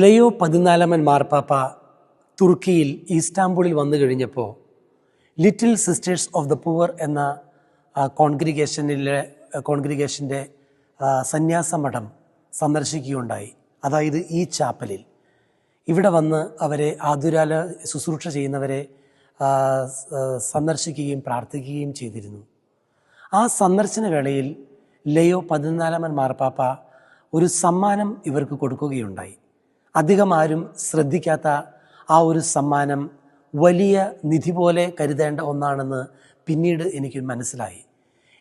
ലയോ പതിനാലാമൻ മാർപ്പാപ്പ തുർക്കിയിൽ ഈസ്റ്റാംബുളിൽ വന്നു കഴിഞ്ഞപ്പോൾ little sisters of the poor എന്ന കോൺഗ്രിഗേഷനിലെ കോൺഗ്രിഗേഷന്റെ സന്യാസ മഠം സന്ദർശിക്കുകയുണ്ടായി. അതായത് ഈ ചാപ്പലിൽ. ഇവിടെ വന്ന് അവരെ ആതുരാല ശുശ്രൂഷ ചെയ്യുന്നവരെ സന്ദർശിക്കുകയും പ്രാർത്ഥിക്കുകയും ചെയ്തിരുന്നു. ആ സന്ദർശന വേളയിൽ ലയോ പതിനാലാമൻ മാർപ്പാപ്പ ഒരു സമ്മാനം ഇവർക്ക് കൊടുക്കുകയുണ്ടായി. അധികം ആരും ശ്രദ്ധിക്കാത്ത ആ ഒരു സമ്മാനം വലിയ നിധി പോലെ കരുതേണ്ട ഒന്നാണെന്ന് പിന്നീട് എനിക്ക് മനസ്സിലായി.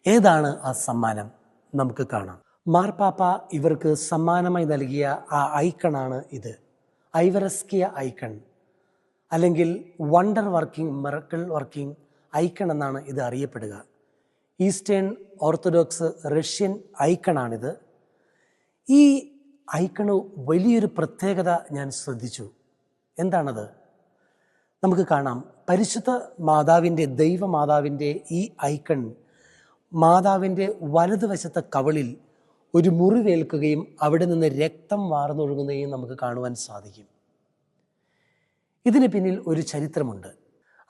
ഏതാണ് ആ സമ്മാനം? നമുക്ക് കാണാം. മാർപ്പാപ്പ ഇവർക്ക് സമ്മാനമായി നൽകിയ ആ ഐക്കണാണ് ഇത്. Iverskaya icon. അല്ലെങ്കിൽ wonder working miracle working icon എന്നാണ് ഇത് അറിയപ്പെടുക. ഈസ്റ്റേൺ ഓർത്തഡോക്സ് റഷ്യൻ ഐക്കണാണിത്. ഈ ഐക്കണ് വലിയൊരു പ്രത്യേകത ഞാൻ ശ്രദ്ധിച്ചു. എന്താണത്? നമുക്ക് കാണാം. പരിശുദ്ധ മാതാവിന്റെ ദൈവമാതാവിന്റെ ഈ ഐക്കൺ മാതാവിന്റെ വലതുവശത്തെ കവളിൽ ഒരു മുറിവേൽക്കുകയും അവിടെ നിന്ന് രക്തം വാർന്നൊഴുകുന്നതും നമുക്ക് കാണുവാൻ സാധിക്കും. ഇതിന് പിന്നിൽ ഒരു ചരിത്രമുണ്ട്.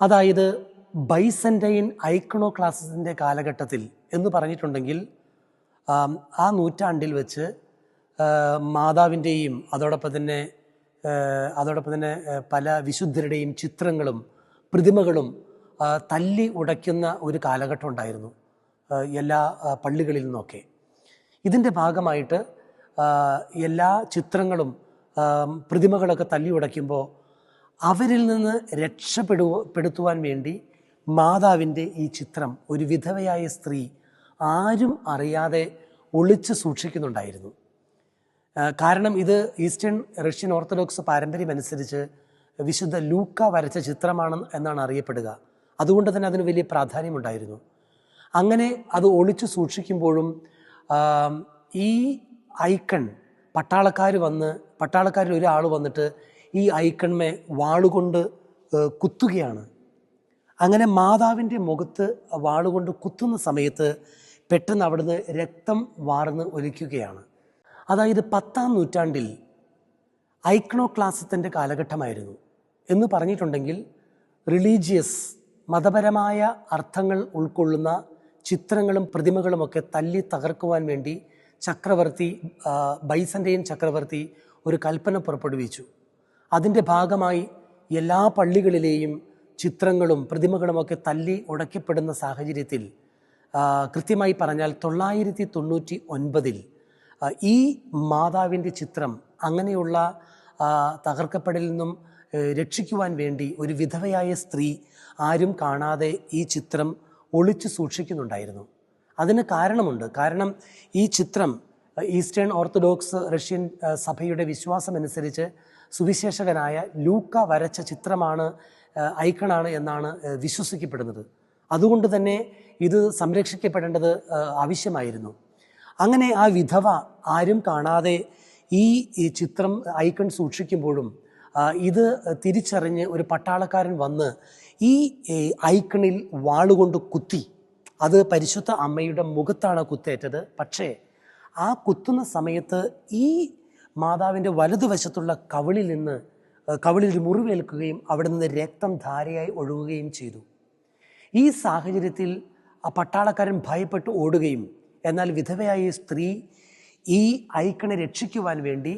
അതായത് ബൈസന്റൈൻ ഐക്കണോ ക്ലാസിന്റെ കാലഘട്ടത്തിൽ എന്ന് പറഞ്ഞിട്ടുണ്ടെങ്കിൽ ആം, നൂറ്റാണ്ടിൽ വെച്ച് മാതാവിന്റെയും അതോടൊപ്പം തന്നെ അതോടൊപ്പം തന്നെ പല വിശുദ്ധരുടെയും ചിത്രങ്ങളും പ്രതിമകളും തല്ലി ഉടയ്ക്കുന്ന ഒരു കാലഘട്ടം ഉണ്ടായിരുന്നു എല്ലാ പള്ളികളിൽ നിന്നൊക്കെ. ഇതിന്റെ ഭാഗമായിട്ട് എല്ലാ ചിത്രങ്ങളും പ്രതിമകളൊക്കെ തല്ലി ഉടയ്ക്കുമ്പോൾ അവരിൽ നിന്ന് രക്ഷപ്പെടു പെടുത്തുവാൻ വേണ്ടി മാതാവിന്റെ ഈ ചിത്രം ഒരു വിധവയായ സ്ത്രീ ആരും അറിയാതെ ഒളിച്ച് സൂക്ഷിക്കുന്നുണ്ടായിരുന്നു. കാരണം ഇത് ഈസ്റ്റേൺ റഷ്യൻ ഓർത്തഡോക്സ് പാരമ്പര്യം അനുസരിച്ച് വിശുദ്ധ ലൂക്ക വരച്ച ചിത്രമാണ് എന്നാണ് അറിയപ്പെടുക. അതുകൊണ്ട് തന്നെ അതിന് വലിയ പ്രാധാന്യമുണ്ടായിരുന്നു. അങ്ങനെ അത് ഒളിച്ചു സൂക്ഷിക്കുമ്പോഴും ഈ ഐക്കൺ പട്ടാളക്കാർ വന്ന് പട്ടാളക്കാരിൽ ഒരാൾ വന്നിട്ട് ഈ ഐക്കൺമേ വാളുകൊണ്ട് കുത്തുകയാണ്. അങ്ങനെ മാതാവിന്റെ മുഖത്ത് വാളുകൊണ്ട് കുത്തുന്ന സമയത്ത് പെട്ടെന്ന് അവിടുന്ന് രക്തം വാർന്ന് ഒലിക്കുകയാണ്. അതായത് പത്താം നൂറ്റാണ്ടിൽ ഐക്ണോക്ലാസത്തിന്റെ കാലഘട്ടമായിരുന്നു എന്ന് പറഞ്ഞിട്ടുണ്ടെങ്കിൽ റിലീജിയസ് മതപരമായ അർത്ഥങ്ങൾ ഉൾക്കൊള്ളുന്ന ചിത്രങ്ങളും പ്രതിമകളുമൊക്കെ തല്ലി തകർക്കുവാൻ വേണ്ടി ചക്രവർത്തി ബൈസന്റെയും ചക്രവർത്തി ഒരു കൽപ്പന പുറപ്പെടുവിച്ചു. അതിന്റെ ഭാഗമായി എല്ലാ പള്ളികളിലെയും ചിത്രങ്ങളും പ്രതിമകളുമൊക്കെ തല്ലി ഉടയ്ക്കപ്പെടുന്ന സാഹചര്യത്തിൽ കൃത്യമായി പറഞ്ഞാൽ തൊള്ളായിരത്തി തൊണ്ണൂറ്റി ഒൻപതിൽ ഈ മാതാവിന്റെ ചിത്രം അങ്ങനെയുള്ള തകർക്കപ്പെടലിൽ നിന്നും രക്ഷിക്കുവാൻ വേണ്ടി ഒരു വിധവയായ സ്ത്രീ ആരും കാണാതെ ഈ ചിത്രം ഒളിച്ചു സൂക്ഷിക്കുന്നുണ്ടായിരുന്നു. അതിന് കാരണമുണ്ട്. കാരണം ഈ ചിത്രം ഈസ്റ്റേൺ ഓർത്തഡോക്സ് റഷ്യൻ സഭയുടെ വിശ്വാസമനുസരിച്ച് സുവിശേഷകനായ ലൂക്ക വരച്ച ചിത്രമാണ് ഐക്കണാണ് എന്നാണ് വിശ്വസിക്കപ്പെടുന്നത്. അതുകൊണ്ട് തന്നെ ഇത് സംരക്ഷിക്കപ്പെടേണ്ടത് ആവശ്യമായിരുന്നു. അങ്ങനെ ആ വിധവ ആരും കാണാതെ ഈ ചിത്രം ഐക്കൺ സൂക്ഷിക്കുമ്പോഴും ഇത് തിരിച്ചറിഞ്ഞ് ഒരു പട്ടാളക്കാരൻ വന്ന് ഈ ഐക്കണിൽ വാളുകൊണ്ട് കുത്തി. അത് പരിശുദ്ധ അമ്മയുടെ മുഖത്താണ് കുത്തേറ്റത്. പക്ഷേ ആ കുത്തുന്ന സമയത്ത് ഈ മാതാവിന്റെ വലതുവശത്തുള്ള കവിളിൽ നിന്ന് കവിളിൽ ഒരു മുറിവേൽക്കുകയും അവിടെ നിന്ന് രക്തം ധാരയായി ഒഴുകുകയും ചെയ്തു. ഈ സാഹചര്യത്തിൽ ആ പട്ടാളക്കാരൻ ഭയപ്പെട്ട് ഓടുകയും എന്നാൽ വിധവയായ സ്ത്രീ ഈ ഐക്കണെ രക്ഷിക്കുവാൻ വേണ്ടി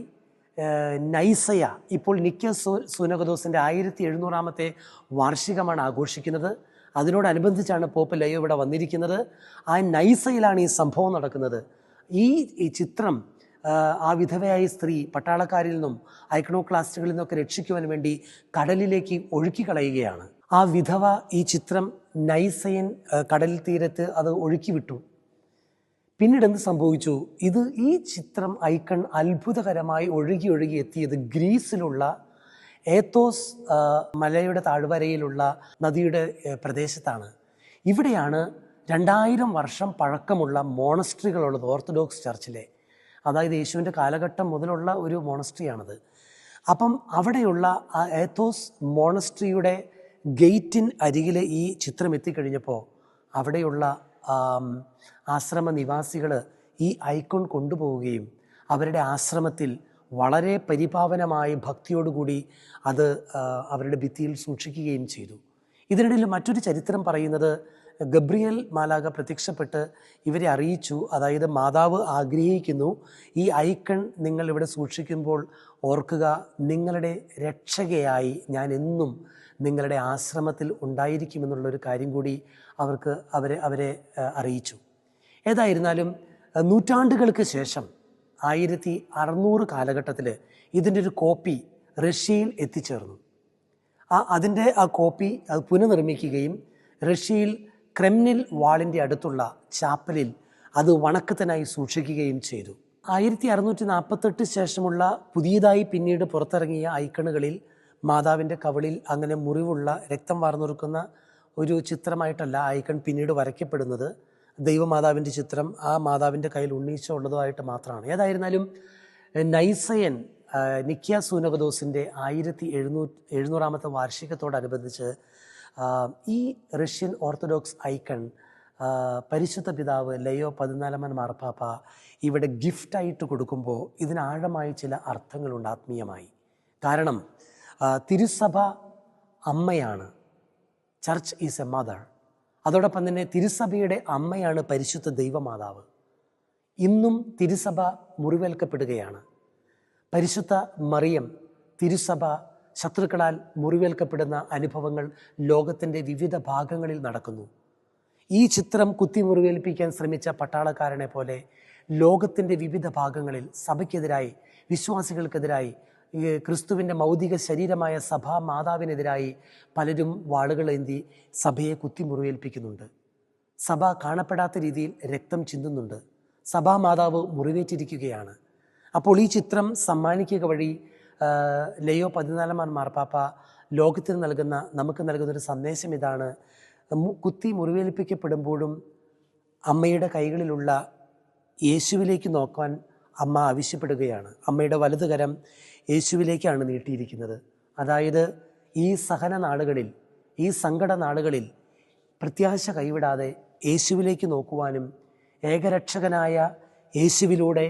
നൈസയ ഇപ്പോൾ നിക്ക സുനകദോസിന്റെ ആയിരത്തി എഴുന്നൂറാമത്തെ വാർഷികമാണ് ആഘോഷിക്കുന്നത്. അതിനോടനുബന്ധിച്ചാണ് പോപ്പ് ലയോ ഇവിടെ വന്നിരിക്കുന്നത്. ആ നൈസയിലാണ് ഈ സംഭവം നടക്കുന്നത്. ഈ ഈ ചിത്രം ആ, വിധവയായ സ്ത്രീ പട്ടാളക്കാരിൽ നിന്നും ഐക്കണോക്ലാസ്റ്റുകളിൽ നിന്നൊക്കെ രക്ഷിക്കുവാൻ വേണ്ടി കടലിലേക്ക് ഒഴുക്കി കളയുകയാണ് ആ വിധവ ഈ ചിത്രം നൈസയൻ കടൽ തീരത്ത് അത് ഒഴുക്കി വിട്ടു പിന്നീട് എന്ത് സംഭവിച്ചു? ഇത് ഈ ചിത്രം ഐക്കൺ അത്ഭുതകരമായി ഒഴുകി ഒഴുകി എത്തിയത് ഗ്രീസിലുള്ള ഏത്തോസ് മലയുടെ താഴ്വരയിലുള്ള നദിയുടെ പ്രദേശത്താണ്. ഇവിടെയാണ് രണ്ടായിരം വർഷം പഴക്കമുള്ള മോണസ്ട്രികളുള്ളത് ഓർത്തഡോക്സ് ചർച്ചിലെ. അതായത് യേശുവിന്റെ കാലഘട്ടം മുതലുള്ള ഒരു മോണസ്ട്രിയാണത്. അപ്പം അവിടെയുള്ള ആ ഏത്തോസ് മോണസ്ട്രിയുടെ ഗേറ്റിൻ അരികിലെ ഈ ചിത്രം എത്തിക്കഴിഞ്ഞപ്പോൾ അവിടെയുള്ള ആശ്രമ നിവാസികൾ ഈ ഐക്കോൺ കൊണ്ടുപോവുകയും അവരുടെ ആശ്രമത്തിൽ വളരെ പരിപാവനമായ ഭക്തിയോടുകൂടി അത് അവരുടെ ഭിത്തിയിൽ സൂക്ഷിക്കുകയും ചെയ്തു. ഇതിനിടയിൽ മറ്റൊരു ചരിത്രം പറയുന്നത് ഗബ്രിയൽ മാലാക പ്രത്യക്ഷപ്പെട്ട് ഇവരെ അറിയിച്ചു. അതായത് മാതാവ് ആഗ്രഹിക്കുന്നു ഈ ഐക്കൺ നിങ്ങൾ ഇവിടെ സൂക്ഷിക്കുമ്പോൾ ഓർക്കുക നിങ്ങളുടെ രക്ഷകയായി ഞാൻ എന്നും നിങ്ങളുടെ ആശ്രമത്തിൽ ഉണ്ടായിരിക്കുമെന്നുള്ളൊരു കാര്യം കൂടി അവർക്ക് അവരെ അവരെ അറിയിച്ചു. ഏതായിരുന്നാലും നൂറ്റാണ്ടുകൾക്ക് ശേഷം ആയിരത്തി അറുന്നൂറ് കാലഘട്ടത്തിൽ ഇതിന്റെ ഒരു കോപ്പി റഷ്യയിൽ എത്തിച്ചേർന്നു. ആ അതിന്റെ ആ കോപ്പി അത് പുനർനിർമ്മിക്കുകയും റഷ്യയിൽ ക്രെംനിൽ വാളിന്റെ അടുത്തുള്ള ചാപ്പലിൽ അത് വണക്കത്തിനായി സൂക്ഷിക്കുകയും ചെയ്തു. ആയിരത്തി അറുന്നൂറ്റി നാൽപ്പത്തെട്ട് ശേഷമുള്ള പുതിയതായി പിന്നീട് പുറത്തിറങ്ങിയ ഐക്കണുകളിൽ മാതാവിന്റെ കവളിൽ അങ്ങനെ മുറിവുള്ള രക്തം വാർന്നൊരുക്കുന്ന ഒരു ചിത്രമായിട്ടല്ല ഐക്കൺ പിന്നീട് വരയ്ക്കപ്പെടുന്നത്. ദൈവമാതാവിന്റെ ചിത്രം ആ മാതാവിന്റെ കയ്യിൽ ഉള്ളതുമായിട്ട് മാത്രമാണ്. ഏതായിരുന്നാലും നൈസയൻ നിക്കിയ സൂനകദോസിന്റെ ആയിരത്തി എഴുന്നൂറ്റി എഴുന്നൂറാമത്തെ വാർഷികത്തോടനുബന്ധിച്ച് ഈ റഷ്യൻ ഓർത്തഡോക്സ് ഐക്കൺ പരിശുദ്ധ പിതാവ് ലയോ പതിനാലാമൻ മാർപ്പാപ്പ ഇവിടെ ഗിഫ്റ്റായിട്ട് കൊടുക്കുമ്പോൾ ഇതിന് ചില അർത്ഥങ്ങളുണ്ട് ആത്മീയമായി. കാരണം തിരുസഭ അമ്മയാണ്. ചർച്ച് ഈസ് എ മദർ അതോടൊപ്പം തന്നെ തിരുസഭയുടെ അമ്മയാണ് പരിശുദ്ധ ദൈവമാതാവ്. ഇന്നും തിരുസഭ മുറിവേൽക്കപ്പെടുകയാണ്. പരിശുദ്ധ മറിയം തിരുസഭ ശത്രുക്കളാൽ മുറിവേൽക്കപ്പെടുന്ന അനുഭവങ്ങൾ ലോകത്തിന്റെ വിവിധ ഭാഗങ്ങളിൽ നടക്കുന്നു. ഈ ചിത്രം കുത്തി മുറിവേൽപ്പിക്കാൻ ശ്രമിച്ച പട്ടാളക്കാരനെ പോലെ ലോകത്തിന്റെ വിവിധ ഭാഗങ്ങളിൽ സഭയ്ക്കെതിരായി വിശ്വാസികൾക്കെതിരായി ക്രിസ്തുവിന്റെ മൗതിക ശരീരമായ സഭാ മാതാവിനെതിരായി പലരും വാളുകളേന്തി സഭയെ കുത്തിമുറിവേൽപ്പിക്കുന്നുണ്ട് സഭ കാണപ്പെടാത്ത രീതിയിൽ രക്തം ചിന്തുന്നുണ്ട്. സഭാ മാതാവ് മുറിവേറ്റിരിക്കുകയാണ്. അപ്പോൾ ഈ ചിത്രം സമ്മാനിക്കുക വഴി ലയോ പതിനാലാം മാർപ്പാപ്പ ലോകത്തിന് നൽകുന്ന നമുക്ക് നൽകുന്ന ഒരു സന്ദേശം ഇതാണ്. കുത്തി മുറിവേൽപ്പിക്കപ്പെടുമ്പോഴും അമ്മയുടെ കൈകളിലുള്ള യേശുവിലേക്ക് നോക്കാൻ അമ്മ ആവശ്യപ്പെടുകയാണ്. അമ്മയുടെ വലതുകരം യേശുവിലേക്കാണ് നീട്ടിയിരിക്കുന്നത്. അതായത് ഈ സഹന നാളുകളിൽ ഈ സങ്കട നാളുകളിൽ പ്രത്യാശ കൈവിടാതെ യേശുവിലേക്ക് നോക്കുവാനും ഏകരക്ഷകനായ യേശുവിലൂടെ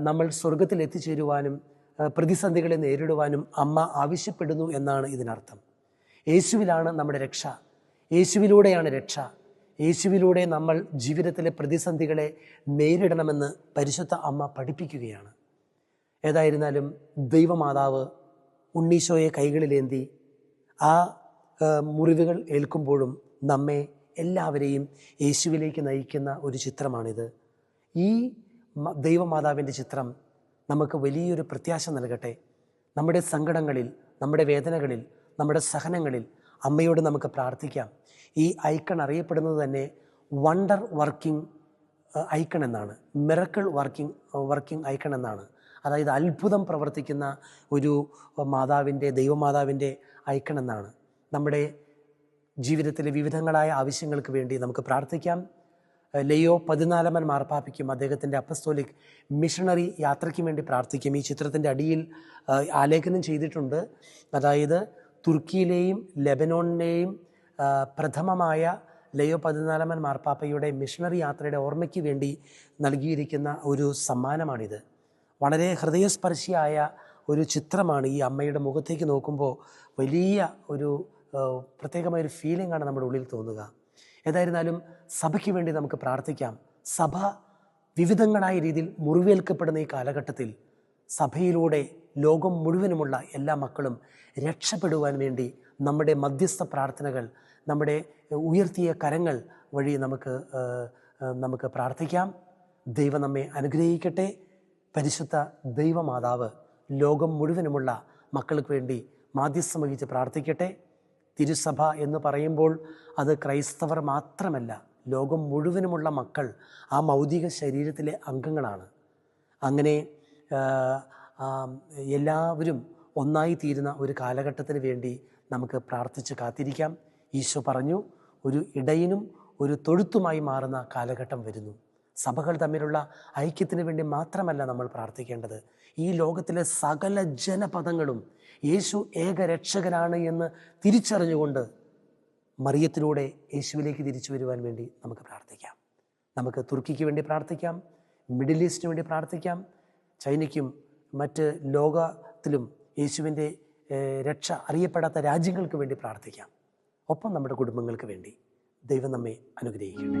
നമ്മൾ സ്വർഗത്തിൽ എത്തിച്ചേരുവാനും പ്രതിസന്ധികളെ നേരിടുവാനും അമ്മ ആവശ്യപ്പെടുന്നു എന്നാണ് ഇതിനർത്ഥം. യേശുവിലാണ് നമ്മുടെ രക്ഷ. യേശുവിലൂടെയാണ് രക്ഷ. യേശുവിലൂടെ നമ്മൾ ജീവിതത്തിലെ പ്രതിസന്ധികളെ നേരിടണമെന്ന് പരിശുദ്ധ അമ്മ പഠിപ്പിക്കുകയാണ്. ഏതായിരുന്നാലും ദൈവമാതാവ് ഉണ്ണീശോയെ കൈകളിലേന്തി ആ മുറിവുകൾ ഏൽക്കുമ്പോഴും നമ്മെ എല്ലാവരെയും യേശുവിലേക്ക് നയിക്കുന്ന ഒരു ചിത്രമാണിത്. ഈ ദൈവമാതാവിന്റെ ചിത്രം നമുക്ക് വലിയൊരു പ്രത്യാശ നൽകട്ടെ. നമ്മുടെ സങ്കടങ്ങളിൽ നമ്മുടെ വേദനകളിൽ നമ്മുടെ സഹനങ്ങളിൽ അമ്മയോട് നമുക്ക് പ്രാർത്ഥിക്കാം. ഈ ഐക്കൺ അറിയപ്പെടുന്നത് തന്നെ വണ്ടർ വർക്കിംഗ് ഐക്കൺ എന്നാണ്. മിറക്കിൾ വർക്കിംഗ് വർക്കിംഗ് ഐക്കൺ എന്നാണ്. അതായത് അത്ഭുതം പ്രവർത്തിക്കുന്ന ഒരു മാതാവിന്റെ ദൈവമാതാവിന്റെ ഐക്കൺ എന്നാണ്. നമ്മുടെ ജീവിതത്തിലെ വിവിധങ്ങളായ ആവശ്യങ്ങൾക്ക് വേണ്ടി നമുക്ക് പ്രാർത്ഥിക്കാം. ലെയോ പതിനാലാമൻ മാർപ്പാപ്പയ്ക്കും അദ്ദേഹത്തിന്റെ അപ്പസ്തോലിക് മിഷണറി യാത്രയ്ക്കും വേണ്ടി പ്രാർത്ഥിക്കും. ഈ ചിത്രത്തിന്റെ അടിയിൽ ആലേഖനം ചെയ്തിട്ടുണ്ട്. അതായത് തുർക്കിയിലെയും ലെബനോണിലെയും പ്രഥമമായ ലയോ പതിനാലാമൻ മാർപ്പാപ്പയുടെ മിഷണറി യാത്രയുടെ ഓർമ്മയ്ക്ക് വേണ്ടി നൽകിയിരിക്കുന്ന ഒരു സമ്മാനമാണിത്. വളരെ ഹൃദയസ്പർശിയായ ഒരു ചിത്രമാണ് ഈ അമ്മയുടെ മുഖത്തേക്ക് നോക്കുമ്പോൾ വലിയ ഒരു പ്രത്യേകമായ ഒരു ഫീലിംഗ് ആണ് നമ്മുടെ ഉള്ളിൽ തോന്നുക. ഏതായിരുന്നാലും സഭയ്ക്ക് വേണ്ടി നമുക്ക് പ്രാർത്ഥിക്കാം. സഭ വിവിധങ്ങളായ രീതിയിൽ മുറിവേൽക്കപ്പെടുന്ന ഈ കാലഘട്ടത്തിൽ സഭയിലൂടെ ലോകം മുഴുവനുമുള്ള എല്ലാ മക്കളും രക്ഷപ്പെടുവാൻ വേണ്ടി നമ്മുടെ മധ്യസ്ഥ പ്രാർത്ഥനകൾ നമ്മുടെ ഉയർത്തിയ കരങ്ങൾ വഴി നമുക്ക് നമുക്ക് പ്രാർത്ഥിക്കാം. ദൈവം നമ്മെ അനുഗ്രഹിക്കട്ടെ. പരിശുദ്ധ ദൈവമാതാവ് ലോകം മുഴുവനുമുള്ള മക്കൾക്ക് വേണ്ടി മാധ്യസ്ഥം വഹിച്ച് പ്രാർത്ഥിക്കട്ടെ. തിരുസഭ എന്ന് പറയുമ്പോൾ അത് ക്രൈസ്തവർ മാത്രമല്ല ലോകം മുഴുവനുമുള്ള മക്കൾ ആ മൗതിക ശരീരത്തിലെ അംഗങ്ങളാണ്. അങ്ങനെ എല്ലാവരും ഒന്നായി തീരുന്ന ഒരു കാലഘട്ടത്തിന് വേണ്ടി നമുക്ക് പ്രാർത്ഥിച്ച് കാത്തിരിക്കാം. ഈശോ പറഞ്ഞു ഒരു ഇടയിനും ഒരു തൊഴുത്തുമായി മാറുന്ന കാലഘട്ടം വരുന്നു. സഭകൾ തമ്മിലുള്ള ഐക്യത്തിന് വേണ്ടി മാത്രമല്ല നമ്മൾ പ്രാർത്ഥിക്കേണ്ടത്. ഈ ലോകത്തിലെ സകല ജനപദങ്ങളും യേശു ഏകരക്ഷകനാണ് എന്ന് തിരിച്ചറിഞ്ഞുകൊണ്ട് മറിയത്തിലൂടെ യേശുവിലേക്ക് തിരിച്ചു വരുവാൻ വേണ്ടി നമുക്ക് പ്രാർത്ഥിക്കാം. നമുക്ക് തുർക്കിക്ക് വേണ്ടി പ്രാർത്ഥിക്കാം മിഡിൽ ഈസ്റ്റിന് വേണ്ടി പ്രാർത്ഥിക്കാം ചൈനയ്ക്കും മറ്റ് ലോകത്തിലും യേശുവിന്റെ രക്ഷ അറിയപ്പെടാത്ത രാജ്യങ്ങൾക്ക് വേണ്ടി പ്രാർത്ഥിക്കാം. ഒപ്പം നമ്മുടെ കുടുംബങ്ങൾക്ക് വേണ്ടി ദൈവം നമ്മെ അനുഗ്രഹിക്കട്ടെ.